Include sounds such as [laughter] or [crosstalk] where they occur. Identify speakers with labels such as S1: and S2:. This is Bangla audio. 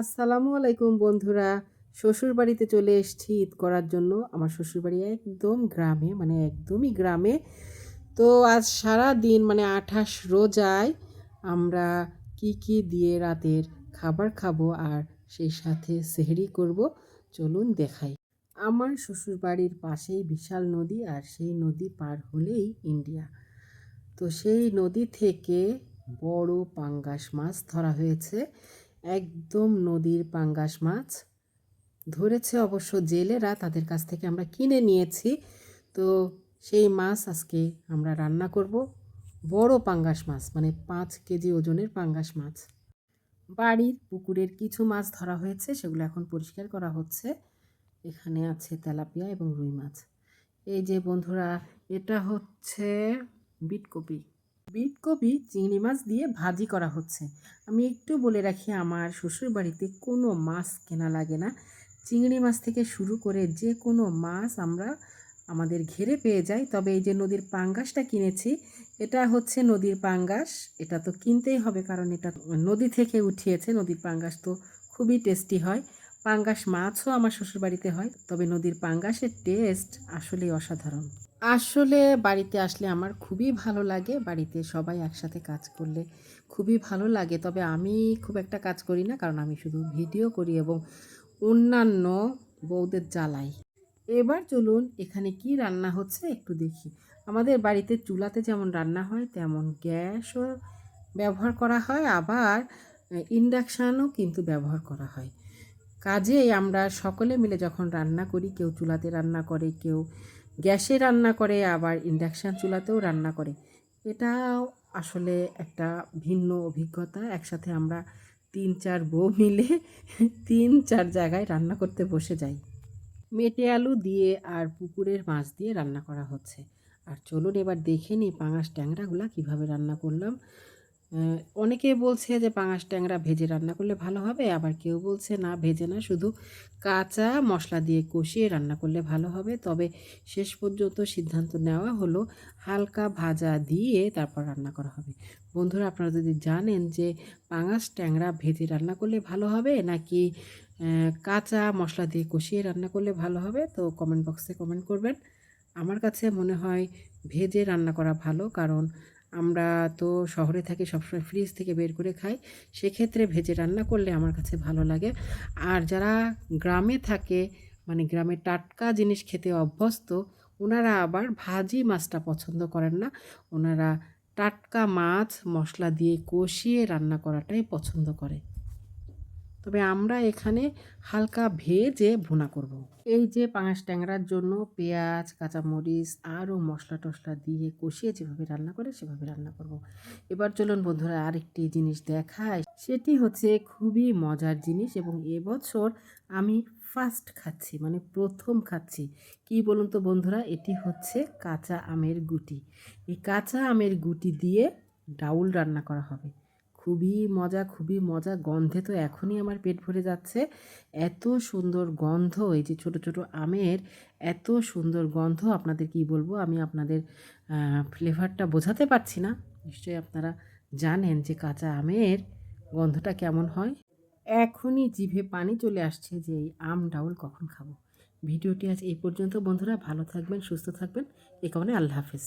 S1: আসসালামু আলাইকুম বন্ধুরা। শ্বশুর বাড়িতে চলে এসেছি ঈদ করার জন্য। আমার শ্বশুর বাড়ি একদম গ্রামে মানে একদমই গ্রামে। তো আজ সারা দিন মানে আঠাশ রোজায় আমরা কি কি দিয়ে রাতের খাবার খাব আর সেই সাথে সেহরি করব, চলুন দেখাই। আমার শ্বশুর বাড়ির পাশেই বিশাল নদী আর সেই নদী পার হলেই ইন্ডিয়া। তো সেই নদী থেকে বড় পাঙ্গাস মাছ ধরা হয়েছে। একদম নদীর পাঙ্গাস মাছ। ধরেছে অবশ্য জেলেরা, তাদের কাছ থেকে আমরা কিনে নিয়েছি। তো সেই মাছ আজকে আমরা রান্না করব। বড় পাঙ্গাস মাছ মানে পাঁচ কেজি ওজনের পাঙ্গাস মাছ। বাড়ির পুকুরের কিছু মাছ ধরা হয়েছে, সেগুলো এখন পরিষ্কার করা হচ্ছে। এখানে আছে তেলাপিয়া এবং রুই মাছ। এই যে বন্ধুরা, এটা হচ্ছে বিটকপি। বিটকপি চিংড়ি মাছ দিয়ে ভাজি করা হচ্ছে। আমি একটু বলে রাখি, আমার শ্বশুর বাড়িতে কোনো মাছ কেনা লাগে না। চিংড়ি মাছ থেকে শুরু করে যে কোনো মাছ আমরা আমাদের ঘেরে পেয়ে যাই। তবে এই যে নদীর পাঙ্গাসটা কিনেছি, এটা হচ্ছে নদীর পাঙ্গাস। এটা তো কিনতেই হবে, কারণ এটা নদী থেকে উঠিয়েছে। নদীর পাঙ্গাস তো খুবই টেস্টি হয়। পাঙ্গাস মাছও আমার শ্বশুরবাড়িতে হয়, তবে নদীর পাঙ্গাসের টেস্ট আসলেই অসাধারণ। আসলে বাড়িতে আসলে আমার খুবই ভালো লাগে। বাড়িতে সবাই একসাথে কাজ করলে খুবই ভালো লাগে। তবে আমি খুব একটা কাজ করি না, কারণ আমি শুধু ভিডিও করি এবং অন্যান্য বউদের জ্বালাই। এবার চলুন এখানে কি রান্না হচ্ছে একটু দেখি। আমাদের বাড়িতে চুলাতে যেমন রান্না হয়, তেমন গ্যাসও ব্যবহার করা হয়। আবার ইন্ডাকশানও কিন্তু ব্যবহার করা হয়। কাজেই আমরা সকলে মিলে যখন রান্না করি, কেউ চুলাতে রান্না করে, কেউ গ্যাসে রান্না করে, আবার ইন্ডাকশান চুলাতেও রান্না করে এটা আসলে একটা ভিন্ন অভিজ্ঞতা। একসাথে আমরা তিন চার বউ মিলে [laughs] তিন চার জায়গায় রান্না করতে বসে যাই। মেটে আলু দিয়ে আর পুকুরের মাছ দিয়ে রান্না করা হচ্ছে। আর চলুন এবার দেখে নিই পাঙাশ ট্যাংরাগুলা কীভাবে রান্না করলাম। অনেকে বলছে যে পাঙাশ ট্যাংরা ভেজে রান্না করলে ভালো হবে, আবার কেউ বলছে না, ভেজে না, শুধু কাঁচা মশলা দিয়ে কষিয়ে রান্না করলে ভালো হবে। তবে শেষ পর্যন্ত সিদ্ধান্ত নেওয়া হলো, হালকা ভাজা দিয়ে তারপর রান্না করা হবে। বন্ধুরা, আপনারা যদি জানেন যে পাঙাশ ট্যাংরা ভেজে রান্না করলে ভালো হবে, নাকি কাঁচা মশলা দিয়ে কষিয়ে রান্না করলে ভালো হবে, তো কমেন্ট বক্সে কমেন্ট করবেন। আমার কাছে মনে হয় ভেজে রান্না করা ভালো, কারণ আমরা তো শহরে থাকি, সবসময় ফ্রিজ থেকে বের করে খাই। সেক্ষেত্রে ভেজে রান্না করলে আমার কাছে ভালো লাগে। আর যারা গ্রামে থাকে মানে গ্রামে টাটকা জিনিস খেতে অভ্যস্ত, ওনারা আবার ভাজি মাছটা পছন্দ করেন না। ওনারা টাটকা মাছ, মশলা দিয়ে কষিয়ে রান্না করাটাই পছন্দ করে। তবে আমরা এখানে হালকা ভেজে ভুনা করব। এই যে পাঁচ ট্যাংরার জন্য পেঁয়াজ, কাঁচামরিচ, আরও মশলা টশলা দিয়ে কষিয়ে যেভাবে রান্না করে সেভাবে রান্না করব। এবার চলুন বন্ধুরা আরেকটি জিনিস দেখায় সেটি হচ্ছে খুবই মজার জিনিস এবং এবছর আমি ফার্স্ট খাচ্ছি মানে প্রথম খাচ্ছি। কি বলুন তো বন্ধুরা? এটি হচ্ছে কাঁচা আমের গুটি। এই কাঁচা আমের গুটি দিয়ে ডাউল রান্না করা হবে। খুবই মজা খুবই মজা। গন্ধে তো এখনই আমার পেট ভরে যাচ্ছে। এত সুন্দর গন্ধ, এই যে ছোট ছোট আমের এত সুন্দর গন্ধ, আপনাদের কি বলব? আমি আপনাদের ফ্লেভারটা বোঝাতে পারছি না। নিশ্চয়ই আপনারা জানেন যে কাঁচা আমের গন্ধটা কেমন হয়। এখনই জিভে পানি চলে আসছে যে এই আম ডাউল কখন খাব। ভিডিওটি আজ এই পর্যন্ত। বন্ধুরা, ভালো থাকবেন, সুস্থ থাকবেন। এ কারণে আল্লাহ হাফেজ।